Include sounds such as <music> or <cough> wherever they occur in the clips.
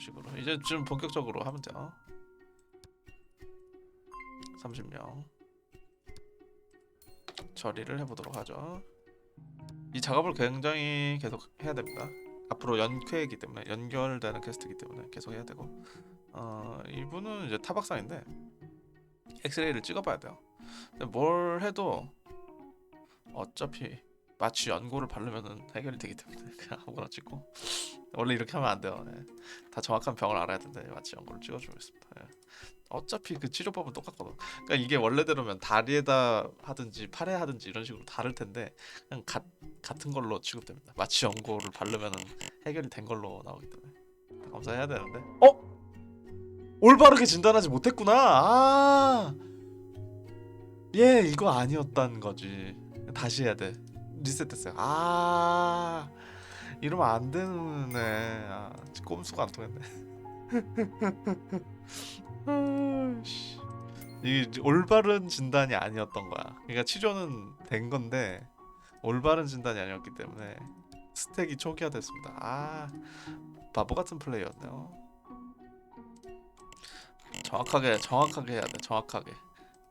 식으로. 이제 좀 본격적으로 하면 돼요. 30명. 처리를 해보도록 하죠. 이 작업을 굉장히 계속 해야 됩니다. 앞으로 연쾌이기 때문에 연결되는 퀘스트이기 때문에 계속 해야 되고. 어 이분은 이제 타박상인데 엑스레이를 찍어봐야 돼요. 뭘 해도 어차피 마취 연고를 바르면은 해결이 되기 때문에 그냥 아무거나 찍고 원래 이렇게 하면 안 돼요. 예. 다 정확한 병을 알아야 된다. 마취 연고를 찍어주겠습니다. 예. 어차피 그 치료법은 똑같거든. 그러니까 이게 원래대로면 다리에다 하든지 팔에 하든지 이런 식으로 다를 텐데 그냥 가, 같은 걸로 취급됩니다. 마취 연고를 바르면은 해결이 된 걸로 나오기 때문에 검사해야 되는데. 어? 올바르게 진단하지 못했구나. 아. 예, 이거 아니었단 거지. 다시 해야 돼. 리셋했어요. 아. 이러면 안 되네. 아, 꼼수가 안 통했네. <laughs> 아이씨. 이게 올바른 진단이 아니었던 거야. 그러니까 치료는 된 건데 올바른 진단이 아니었기 때문에 스택이 초기화됐습니다. 아, 바보 같은 플레이였네요. 정확하게 정확하게 해야 돼. 정확하게.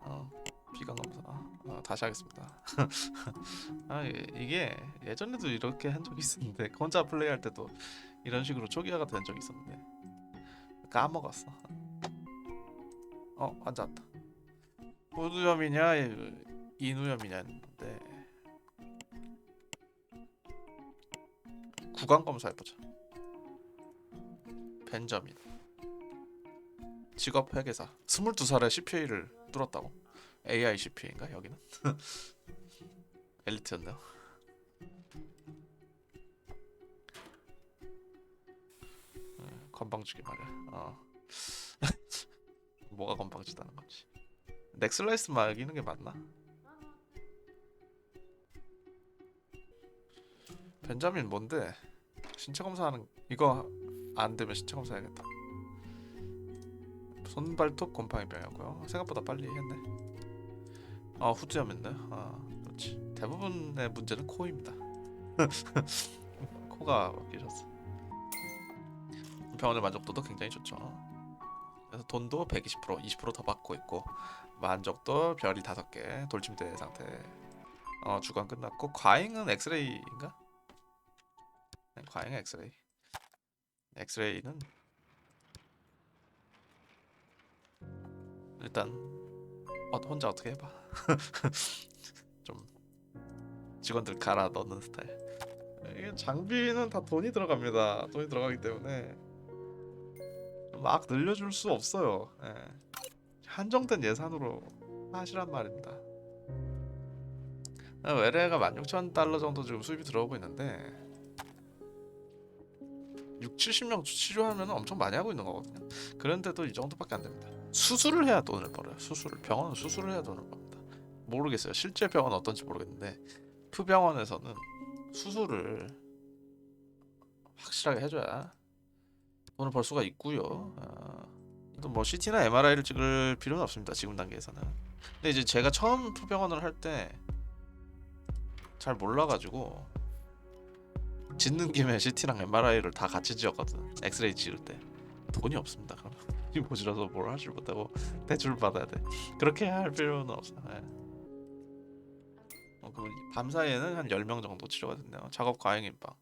어, 비관 검사. 어, 다시 하겠습니다. <laughs> 아 예, 이게 예전에도 이렇게 한 적이 있었는데 혼자 플레이할 때도 이런 식으로 초기화가 된 적이 있었는데 까먹었어. 어 앉았다. 후두염이냐 인후염이냐 했는데 구강 검사 해보자. 벤저민 직업 회계사 22살에 CPA를 뚫었다고? AI CPA인가 여기는? <laughs> 엘리트였네요. 음, 건방지게 말이야. 어. <laughs> 뭐가 건방지다는 건지. 넥슬라이스 말기는 게 맞나? 벤자민 뭔데? 신체 검사하는 이거 안 되면 신체 검사 해야겠다. 손발톱 곰팡이병이었고요. 생각보다 빨리 했네. 아 후두염인데. 아 그렇지. 대부분의 문제는 코입니다. <laughs> 코가 깨졌어. 병원의 만족도도 굉장히 좋죠. 그래서 돈도 120% 20%더 받고 있고 만족도 별이 다섯 개 돌침대 상태. 어 주간 끝났고 과잉은 엑스레이인가? 네, 과잉 엑스레이. 엑스레이는 일단 어, 혼자 어떻게 해봐. <laughs> 좀 직원들 갈아 넣는 스타일. 이게 장비는 다 돈이 들어갑니다. 돈이 들어가기 때문에 막 늘려줄 수 없어요. 예. 한정된 예산으로 하시란 말입니다. 아, 외래가 16,000달러 정도 지금 수입이 들어오고 있는데 6, 70명 치료하면 엄청 많이 하고 있는 거거든요. 그런데도 이 정도밖에 안 됩니다. 수술을 해야 돈을 벌어요. 수술을 병원은 수술을 해야 돈을 법니다. 모르겠어요. 실제 병원 어떤지 모르겠는데 푸병원에서는 수술을 확실하게 해줘야 돈을 벌 수가 있고요. 어, 또뭐 CT나 MRI를 찍을 필요는 없습니다. 지금 단계에서는. 근데 이제 제가 처음 푸병원을 할 때 잘 몰라가지고 짓는 김에 CT랑 MRI를 다 같이 지었거든. 엑스레이 찍을 때 돈이 없습니다. 그럼 이 모지라서 뭘 하질 못하고 대출 받아야 돼. 그렇게 할 필요는 없어요. 예. 어, 그럼 밤 사이에는 한 10명 정도 치료가 됐네요. 작업 과잉 임박.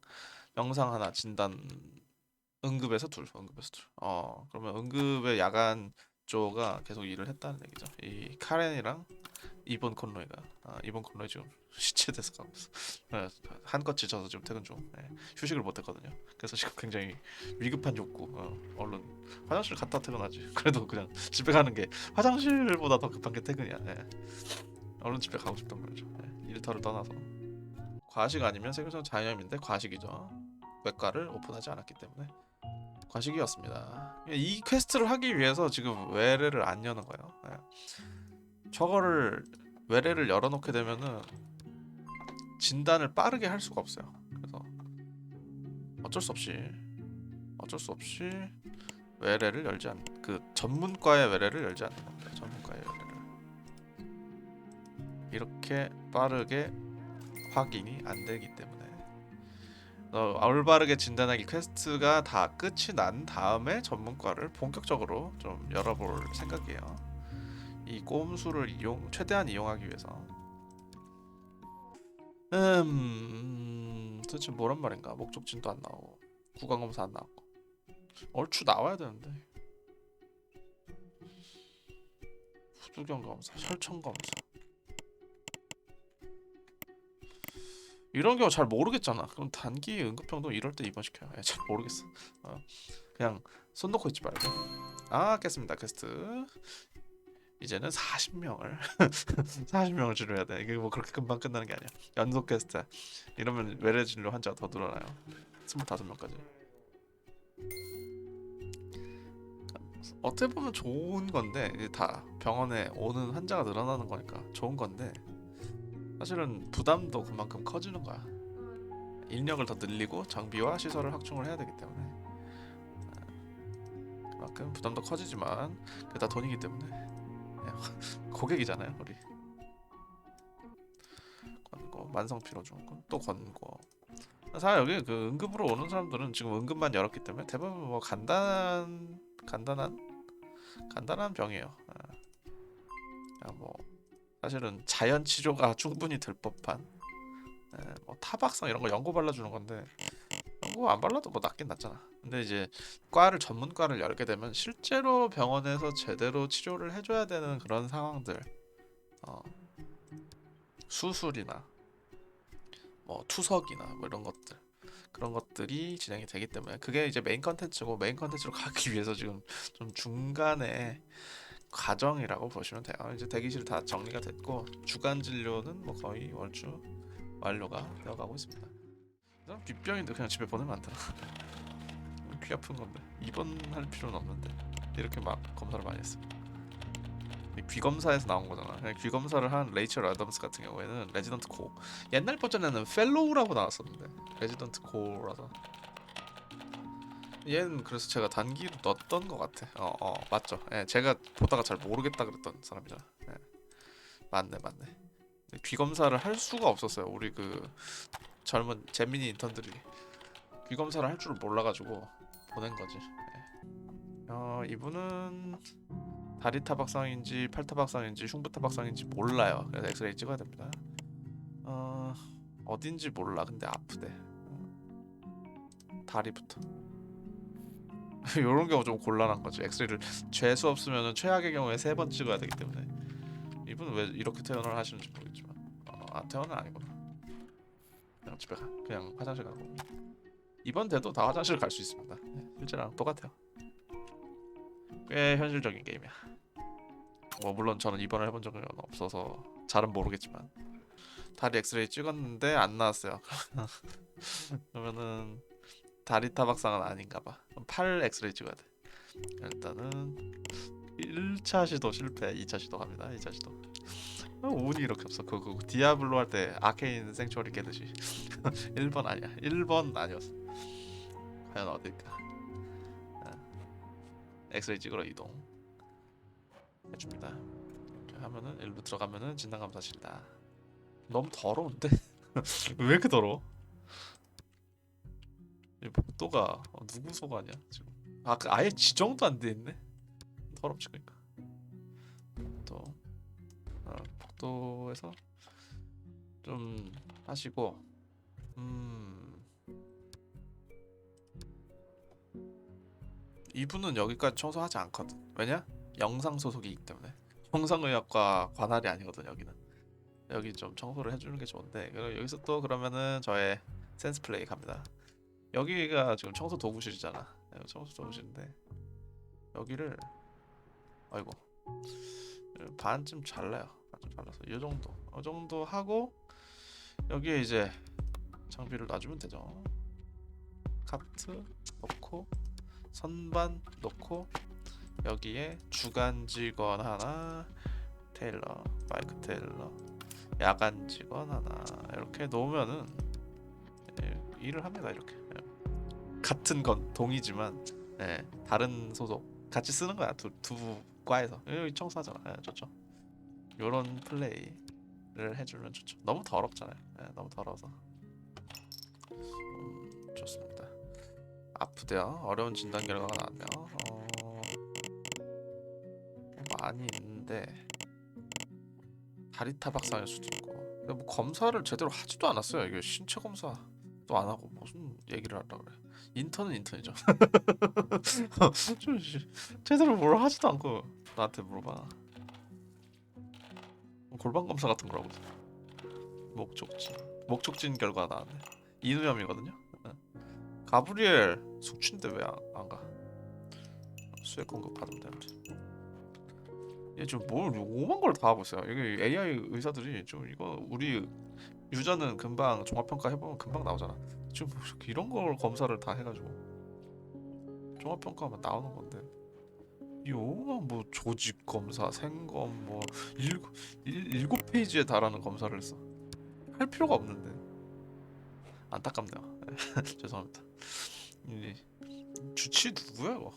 영상 하나 진단 응급에서 둘, 응급에서 둘. 어, 그러면 응급의 야간 조가 계속 일을 했다는 얘기죠. 이 카렌이랑 이번 콘로이가 아, 이번 콘로이 지금 <laughs> 시체 돼서 가고 있어. 네, 한껏 지쳐서 지금 퇴근 중. 네, 휴식을 못 했거든요. 그래서 지금 굉장히 위급한 욕구. 어, 얼른 화장실 갔다 퇴근하지. <laughs> 그래도 그냥 집에 가는 게 화장실보다 더 급한 게 퇴근이야. 네. 얼른 집에 가고 싶던 거죠. 네, 일터를 떠나서 과식 아니면 세균성 장염인데 과식이죠. 외과를 오픈하지 않았기 때문에 과식이었습니다. 이 퀘스트를 하기 위해서 지금 외래를 안 여는 거예요. 네. 저거를 외래를 열어놓게 되면은 진단을 빠르게 할 수가 없어요. 그래서 어쩔 수 없이 어쩔 수 없이 외래를 열지 않, 그 전문과의 외래를 열지 않는 겁니다. 전문과의 외래를 이렇게 빠르게 확인이 안 되기 때문에 어, 올바르게 진단하기 퀘스트가 다 끝이 난 다음에 전문과를 본격적으로 좀 열어볼 생각이에요. 이 꼼수를 이용 최대한 이용하기 위해서. 음, 도대체 뭐란 말인가? 목적진도 안 나오고 구강검사 안 나오고 얼추 나와야 되는데. 후두경 검사, 혈청 검사. 이런 경우 잘 모르겠잖아. 그럼 단기 응급병동 이럴 때 입원시켜요. 예, 잘 모르겠어. 어, 그냥 손 놓고 있지 말고. 아, 깼습니다. 퀘스트. 이제는 40명을 40명을 치료해야 돼. 이게 뭐 그렇게 금방 끝나는 게 아니야. 연속 퀘스트. 이러면 외래 진료 환자가 더 늘어나요. 25명까지. 어떻게 보면 좋은 건데 이게 다 병원에 오는 환자가 늘어나는 거니까 좋은 건데 사실은 부담도 그만큼 커지는 거야. 인력을 더 늘리고 장비와 시설을 확충을 해야 되기 때문에 아, 그만큼 부담도 커지지만 그게 다 돈이기 때문에 <laughs> 고객이잖아요 우리. 권고 만성 피로 증후군 또 권고. 사실 여기 그 응급으로 오는 사람들은 지금 응급만 열었기 때문에 대부분 뭐 간단 간단한 간단한 병이에요. 아. 뭐 사실은 자연 치료가 충분히 될 법한 에, 뭐 타박상 이런 거 연고 발라주는 건데 연고 안 발라도 뭐 낫긴 낫잖아. 근데 이제 과를 전문과를 열게 되면 실제로 병원에서 제대로 치료를 해줘야 되는 그런 상황들, 어, 수술이나 뭐 투석이나 뭐 이런 것들 그런 것들이 진행이 되기 때문에 그게 이제 메인 컨텐츠고 메인 컨텐츠로 가기 위해서 지금 좀 중간에 과정이라고 보시면 돼요. 이제 대기실 다 정리가 됐고 주간 진료는 뭐 거의 월주 완료가 되어가고 있습니다. 귓병인데 그냥 집에 보내면 안 되나? <laughs> 귀 아픈 건데 입원할 필요는 없는데 이렇게 막 검사를 많이 했어. 이귀 검사에서 나온 거잖아. 귀 검사를 한 레이첼 아담스 같은 경우에는 레지던트 코. 옛날 버전에는 펠로우라고 나왔었는데 레지던트 코라서. 얘는 그래서 제가 단기로 넣었던 것 같아. 어, 어 맞죠. 예, 제가 보다가 잘 모르겠다 그랬던 사람이잖아. 예. 맞네, 맞네. 귀 검사를 할 수가 없었어요. 우리 그 젊은 재민이 인턴들이 귀 검사를 할 줄을 몰라가지고 보낸 거지. 예. 어, 이분은 다리 타박상인지 팔 타박상인지 흉부 타박상인지 몰라요. 그래서 엑스레이 찍어야 됩니다. 어, 어딘지 몰라. 근데 아프대. 어, 다리부터. <laughs> 이런 경우 좀 곤란한 거지. 엑스레이를 죄수 없으면 최악의 경우에 세 번 찍어야 되기 때문에 이분은 왜 이렇게 퇴원을 하시는지 모르겠지만 어, 아 퇴원은 아니구나. 그냥 집에 가. 그냥 화장실 가고 이번 대도 다 화장실 갈 수 있습니다. 네, 실제랑 똑같아요. 꽤 현실적인 게임이야. 뭐 물론 저는 입원을 해본 적은 없어서 잘은 모르겠지만 다리 엑스레이 찍었는데 안 나왔어요. <laughs> 그러면은 다리 타박상은 아닌가 봐. 팔 엑스레이 찍어야 돼. 일단은 1차 시도 실패, 2차 시도 갑니다. 2차 시도. 아, 운이 이렇게 없어. 그, 그 디아블로 할 때 아케인 생츄어리 깨듯이 <laughs> 1번 아니야. 1번 아니었어. 과연 어딜까? 아, 엑스레이 찍으러 이동 해줍니다. 이렇게 하면은 일로 들어가면은 진단 감사실이다. 너무 더러운데? <laughs> 왜 이렇게 더러워? 이 복도가 어, 누구 소가냐 지금? 아, 그 아예 지정도 안 돼 있네. 더럽지 그러니까. 또 어, 복도에서 좀 하시고 음 이분은 여기까지 청소하지 않거든. 왜냐? 영상 소속이기 때문에 형상의학과 관할이 아니거든 여기는. 여기 좀 청소를 해주는 게 좋은데 그리고 여기서 또 그러면은 저의 센스 플레이 갑니다. 여기가 지금 청소 도구실이잖아. 네, 청소 도구실인데 여기를 아이고 반쯤 잘라요. 반쯤 잘라서 이 정도, 이 정도 하고 여기에 이제 장비를 놔주면 되죠. 카트 넣고 선반 넣고 여기에 주간 직원 하나, 테일러, 마이크 테일러, 야간 직원 하나 이렇게 놓으면은 예, 일을 합니다 이렇게 예. 같은 건 동이지만 예, 다른 소속 같이 쓰는 거야 두, 두 과에서 여기 청소하잖아 예, 좋죠 요런 플레이를 해주면 좋죠 너무 더럽잖아요 예, 너무 더러워서 음, 좋습니다. 아프대요. 어려운 진단 결과가 나왔네요. 어... 많이 있는데 다리 타박상일 수도 있고. 근데 뭐 검사를 제대로 하지도 않았어요. 이게 신체 검사도 안 하고 무슨 얘기를 하려 그래. 인턴은 인턴이죠. <laughs> 제대로 뭘 하지도 않고 나한테 물어봐. 골반 검사 같은 거라고. 목촉진. 목촉진 결과 나왔네. 이누염이거든요. 응. 가브리엘 숙취인데 왜 안 가? 수액 공급 받으면 되는데. 얘 지금 뭘 오만 걸 다 하고 있어요. 이게 AI 의사들이 좀 이거 우리 유저는 금방 종합 평가 해보면 금방 나오잖아. 지금 뭐 이런 걸 검사를 다 해가지고 종합 평가하면 나오는 건데. 요만 뭐 조직 검사, 생검 뭐 일곱 페이지에 달하는 검사를 했어. 할 필요가 없는데. 안타깝네요. <laughs> 죄송합니다. 이 주치 누구야 이거?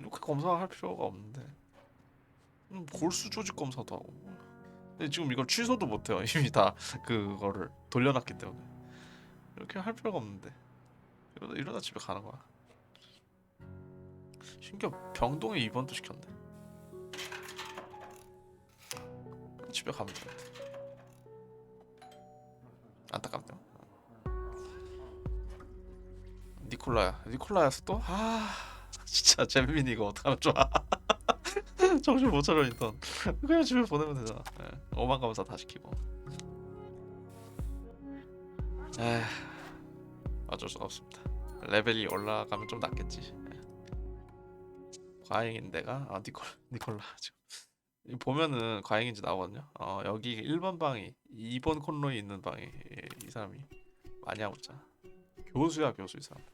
이렇게 검사할 필요가 없는데. 음, 골수 조직 검사도 하고. 근데 지금 이걸 취소도 못해요. <laughs> 이미 다 그거를 돌려놨기 때문에 이렇게 할 필요가 없는데 이러다 이러다 집에 가는 거야. 심지어 병동에 입원도 시켰네. 집에 가면 돼. 안타깝네요. 니콜라야, 니콜라야스 또? 아, <laughs> 진짜 재민이 이거 어떡하면 좋아. <laughs> 정신 못 차려 일단. <laughs> 그냥 집에 보내면 되잖아. 예, 오만 감사 다 시키고. 에휴, 어쩔 수 없습니다. 레벨이 올라가면 좀 낫겠지. 예. 과잉인 데가 아 니콜 니콜라 지금 이 보면은 과잉인지 나오거든요. 어 여기 1번 방이 2번 콘로에 있는 방이 이, 이 사람이 많이 하고 있잖아. 교수야 교수 이 사람.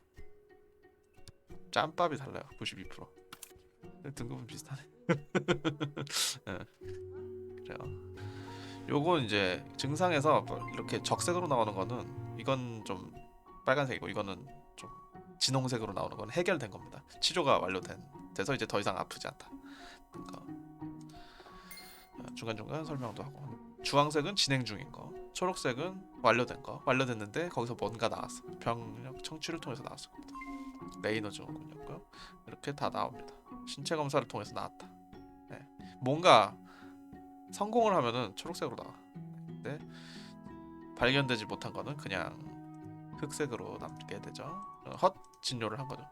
짬밥이 달라요. 92%. 등급은 비슷하네. <laughs> 예. 그래요. 요건 이제 증상에서 뭐 이렇게 적색으로 나오는 거는 이건 좀 빨간색이고 이거는 좀 진홍색으로 나오는 건 해결된 겁니다. 치료가 완료된 돼서 이제 더 이상 아프지 않다. 그러니까 중간 중간 설명도 하고 주황색은 진행 중인 거, 초록색은 완료된 거, 완료됐는데 거기서 뭔가 나왔어. 병력 청취를 통해서 나왔을 겁니다. 레이너 증후군이었고요. 이렇게 다 나옵니다. 신체 검사를 통해서 나왔다. 네. 뭔가 성공을 하면은 초록색으로 나와. 근데 발견되지 못한 거는 그냥 흑색으로 남게 되죠. 어, 헛 진료를 한 거죠.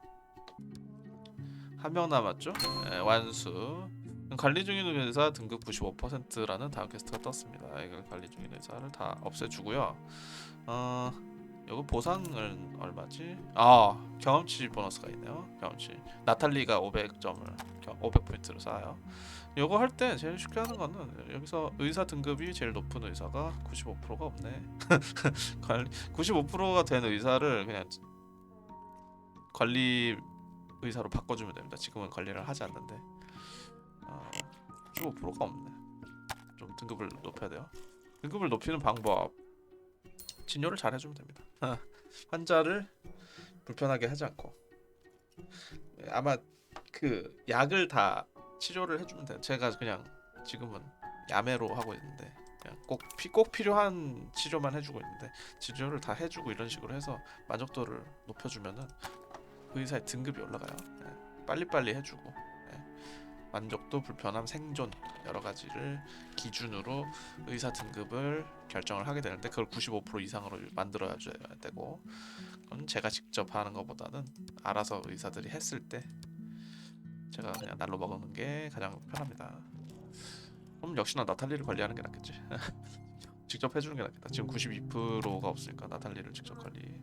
한 명 남았죠. 네, 완수. 관리 중인 의사 등급 95%라는 다음 퀘스트가 떴습니다. 관리 중인 의사를 다 없애주고요. 어, 이거 보상은 얼마지? 아 경험치 보너스가 있네요. 경험치 나탈리가 500점을 500포인트로 쌓아요. 이거 할 때 제일 쉽게 하는 거는 여기서 의사 등급이 제일 높은 의사가 95%가 없네. <laughs> 관리 95%가 된 의사를 그냥 관리 의사로 바꿔주면 됩니다. 지금은 관리를 하지 않는데 어, 95%가 없네. 좀 등급을 높여야 돼요. 등급을 높이는 방법 진료를 잘 해주면 됩니다. 환자를 불편하게 하지 않고 아마 그 약을 다 치료를 해주면 돼요. 제가 그냥 지금은 야매로 하고 있는데 그냥 꼭, 피, 꼭 필요한 치료만 해주고 있는데 치료를 다 해주고 이런 식으로 해서 만족도를 높여주면은 그 의사의 등급이 올라가요. 예, 빨리빨리 해주고 예, 만족도, 불편함, 생존 여러 가지를 기준으로 의사 등급을 결정을 하게 되는데 그걸 95% 이상으로 만들어야 되고 그건 제가 직접 하는 것보다는 알아서 의사들이 했을 때 제가 그냥 날로 먹는 게 가장 편합니다. 그럼 역시나 나탈리를 관리하는 게 낫겠지. <laughs> 직접 해주는 게 낫겠다. 지금 92%가 없으니까 나탈리를 직접 관리.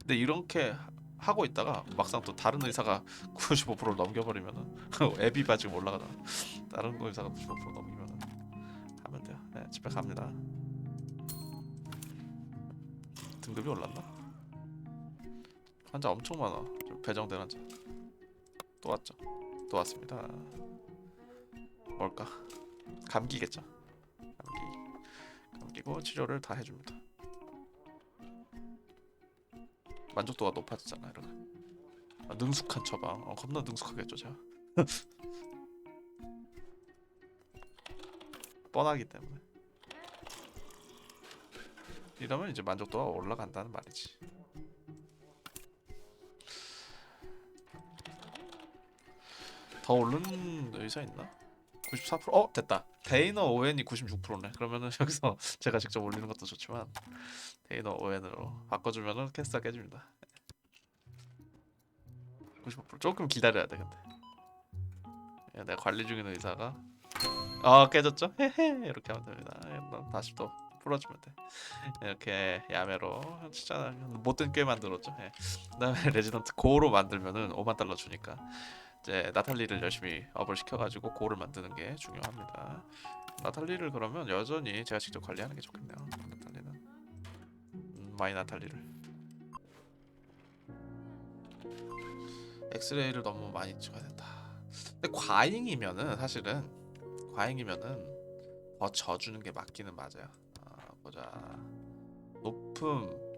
근데 이렇게 하- 하고 있다가 막상 또 다른 의사가 <laughs> 95%를 넘겨버리면은 <laughs> 앱이바 지금 올라가잖아. 다른 의사가 95% 넘기면은 하면 돼요. 네, 집에 갑니다. 등급이 올랐나? 환자 엄청 많아. 저 배정된 환자. 또 왔죠. 또 왔습니다. 뭘까? 감기겠죠. 감기. 감기고 치료를 다 해줍니다. 만족도가 높아지잖아 이러면. 아, 능숙한 처방. 어, 겁나 능숙하겠죠 제가? <laughs> 뻔하기 때문에. 이러면 이제 만족도가 올라간다는 말이지. 더 오른 의사 있나? 94% 어? 됐다. 데이너 오웬이 96%네. 그러면은 <laughs> 여기서 제가 직접 올리는 것도 좋지만. 데이너 ON으로 바꿔주면은 캐스가 깨집니다. 95% 조금 기다려야 돼 근데. 예, 내가 관리 중인 의사가 아 깨졌죠? 헤헤 이렇게 하면 됩니다. 예, 넌 다시 또 풀어주면 돼. 이렇게 야매로 진짜 못된 꽤 만들었죠. 예. 그 다음에 <laughs> 레지던트 고로 만들면은 5만 달러 주니까 이제 나탈리를 열심히 업을 시켜가지고 고를 만드는 게 중요합니다. 나탈리를 그러면 여전히 제가 직접 관리하는 게 좋겠네요. 나탈리는 음, 마이 나탈리를 엑스레이를 너무 많이 찍어야 된다. 근데 과잉이면은 사실은 과잉이면은 더 져주는 게 맞기는 맞아요. 아, 보자. 높음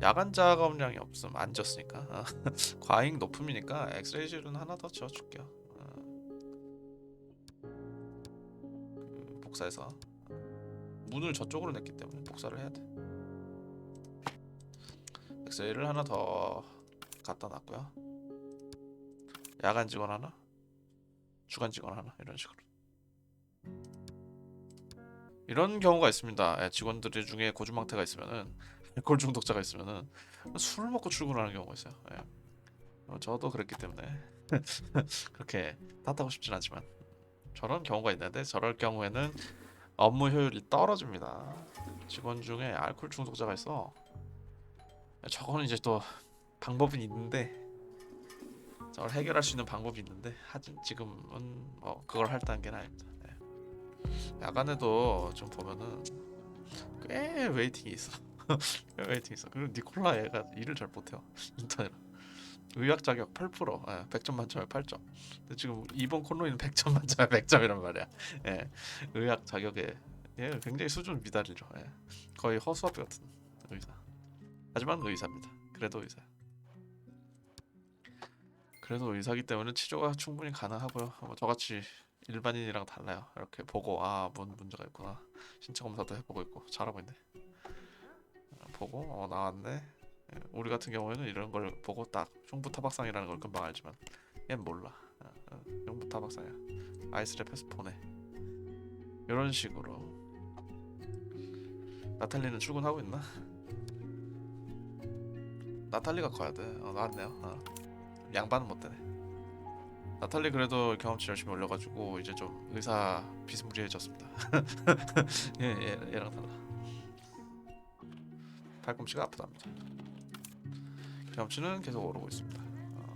야간 작업량이 없음 안 졌으니까 아, <laughs> 과잉 높음이니까 엑스레이실은 하나 더 지어줄게요. 아, 그 복사해서 문을 저쪽으로 냈기 때문에 복사를 해야 돼. 엑스레이를 하나 더 갖다 놨고요. 야간 직원 하나, 주간 직원 하나 이런 식으로. 이런 경우가 있습니다. 예, 직원들 중에 고주망태가 있으면은 <laughs> 알코올 중독자가 있으면은 술을 먹고 출근하는 경우가 있어요. 예. 어, 저도 그랬기 때문에 <laughs> 그렇게 탓하고 싶진 않지만 저런 경우가 있는데 저럴 경우에는 업무 효율이 떨어집니다. 직원 중에 알코올 중독자가 있어. 저거는 이제 또 방법은 있는데 저걸 해결할 수 있는 방법이 있는데 하진 지금은 뭐 그걸 할 단계는 아닙니다. 예. 야간에도 좀 보면은 꽤 웨이팅이 있어. <laughs> 꽤 웨이팅 있어. 그리고 니콜라 얘가 일을 잘 못해요. 인턴이라. 의학 자격 8%, 예, 100점 만점에 8점. 근데 지금 이번 콘로이는 100점 만점에 100점이란 말이야. 예, 의학 자격에 얘 굉장히 수준 미달이죠. 예, 거의 허수아비 같은 의사. 하지만 의사입니다. 그래도 의사. 그래도 의사기 때문에 치료가 충분히 가능하고요. 뭐 저같이 일반인이랑 달라요. 이렇게 보고 아 뭔 문제가 있구나. 신체 검사도 해보고 있고 잘하고 있네. 보고 어 나왔네. 예, 우리 같은 경우에는 이런 걸 보고 딱 흉부타박상이라는 걸 금방 알지만 얘는 몰라. 어, 어, 흉부타박상이야. 아이스랩해서 보내. 이런 식으로 나탈리는 출근하고 있나? 나탈리가 커야 돼. 어, 나왔네요. 어. 양반은 못 되네. 나탈리 그래도 경험치 열심히 올려가지고 이제 좀 의사 비스무리해졌습니다. <laughs> 예, 예, 얘랑 달라. 팔꿈치가 아프답니다. 경험치는 계속 오르고 있습니다. 어.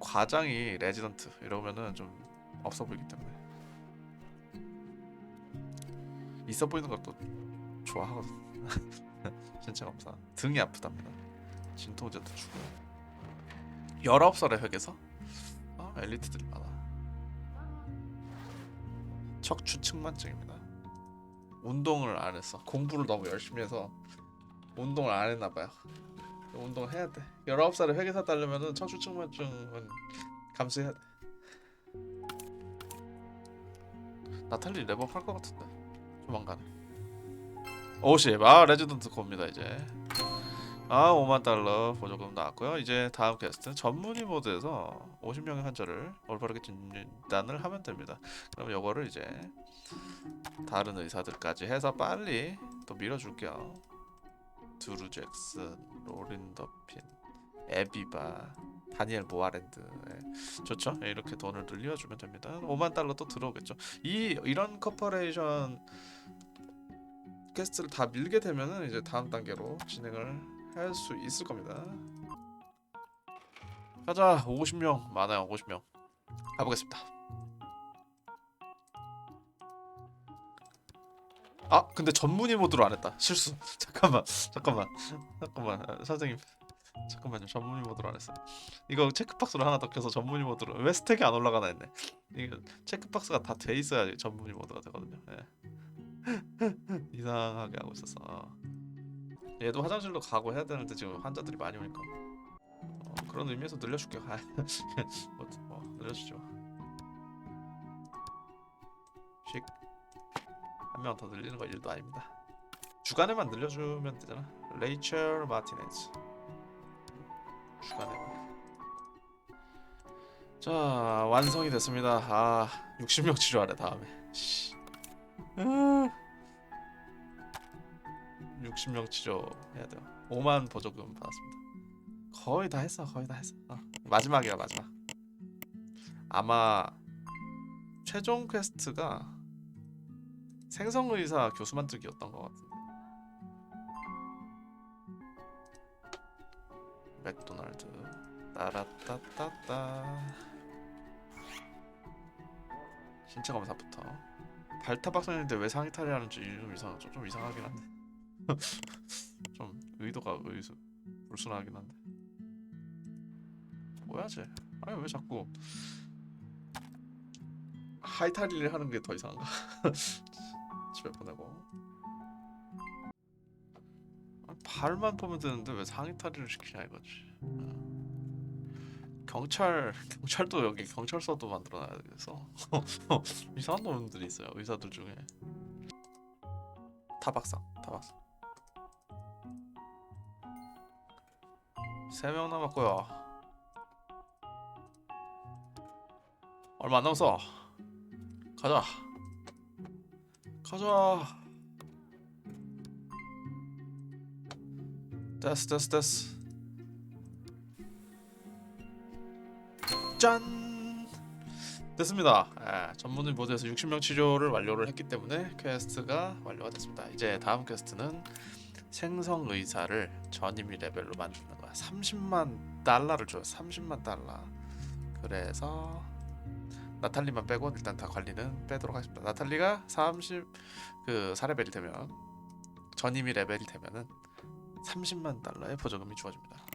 과장이 레지던트 이러면은 좀 없어 보이기 때문에 있어 보이는 것도 좋아하거든. <laughs> <laughs> 신체 검사 등이 아프답니다. 진통제도 주고 19살의 획에서 아, 엘리트들이 많아. 척추 측만증입니다. 운동을 안 했어. 공부를 너무 열심히 해서 운동을 안 했나 봐요. 운동을 해야 돼. 19살에 회계사 따려면은 척추측만증은 감수해야 돼. 나탈리 레버 할것 같은데 조만간에. 오십 아 레지던트 겁니다 이제. 아 5만 달러 보조금 나왔고요. 이제 다음 퀘스트 전문의 모드에서 50명의 환자를 올바르게 진단을 하면 됩니다. 그럼 요거를 이제 다른 의사들까지 해서 빨리 또 밀어줄게요. 드루 잭슨, 로린 더핀, 에비바, 다니엘 모아랜드 예. 좋죠? 예, 이렇게 돈을 늘려주면 됩니다. 5만 달러 또 들어오겠죠. 이 이런 커퍼레이션 퀘스트를 다 밀게 되면은 이제 다음 단계로 진행을 할 수 있을 겁니다. 가자 50명. 많아요 50명. 가보겠습니다. 아 근데 전문의 모드로 안 했다. 실수. <laughs> 잠깐만 잠깐만. 잠깐만 아, 선생님. 잠깐만요. 전문의 모드로 안 했어. 이거 체크박스를 하나 더 켜서 전문의 모드로. 왜 스택이 안 올라가나 했네. 이거 체크박스가 다 돼 있어야 전문의 모드가 되거든요. 예. 이상하게 하고 있었어 어. 얘도 화장실로 가고 해야 되는데 지금 환자들이 많이 오니까 어, 그런 의미에서 늘려줄게요 <laughs> 아, 뭐, 뭐 늘려주죠 한명 더 늘리는 거 일도 아닙니다. 주간에만 늘려주면 되잖아. 레이첼 마티네즈. 주간에만. 자 완성이 됐습니다. 아 60명 치료하래 다음에. 씨. 아, 60명 치료 해야 돼요. 5만 보조금 받았습니다. 거의 다 했어, 거의 다 했어. 어, 마지막이야 마지막. 아마 최종 퀘스트가 생성의사 교수 만들기였던 것 같은데. 맥도날드 따라따따따 신체 검사부터 발타박선인데 왜 상의 탈의하는지 좀 이상하죠 좀 이상하긴 한데. <laughs> 좀 의도가 의수 불순하긴 한데. 뭐야 쟤? 아니 왜 자꾸 하이탈의를 하는 게 더 이상한가? <laughs> 집에 보내고. 아, 발만 보면 되는데 왜 상의 탈의를 시키냐 이거지. 어. 경찰 경찰도 여기 경찰서도 만들어놔야 돼서. <laughs> 이상한 놈들이 있어요 의사들 중에. 타박상 타박상 세 명 남았고요. 얼마 안 남았어. 가자. 가자. 됐어 됐어 됐어 짠 됐습니다. 예, 전문의 모드에서 60명 치료를 완료를 했기 때문에 퀘스트가 완료가 됐습니다. 이제 다음 퀘스트는 생성 의사를 전임의 레벨로 만드는 거야. 30만 달러를 줘요. 30만 달러. 그래서 나탈리만 빼고 일단 다 관리는 빼도록 하겠습니다. 나탈리가 30그 4레벨이 되면 전임의 레벨이 되면은 30만 달러의 보조금이 주어집니다.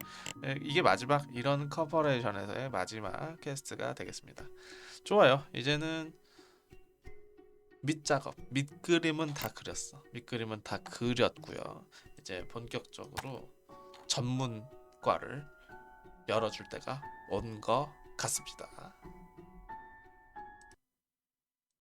예, 이게 마지막 이런 커퍼레이션에서의 마지막 퀘스트가 되겠습니다. 좋아요. 이제는 밑 작업, 밑 그림은 다 그렸어. 밑 그림은 다 그렸고요. 이제 본격적으로 전문과를 열어줄 때가 온 것 같습니다.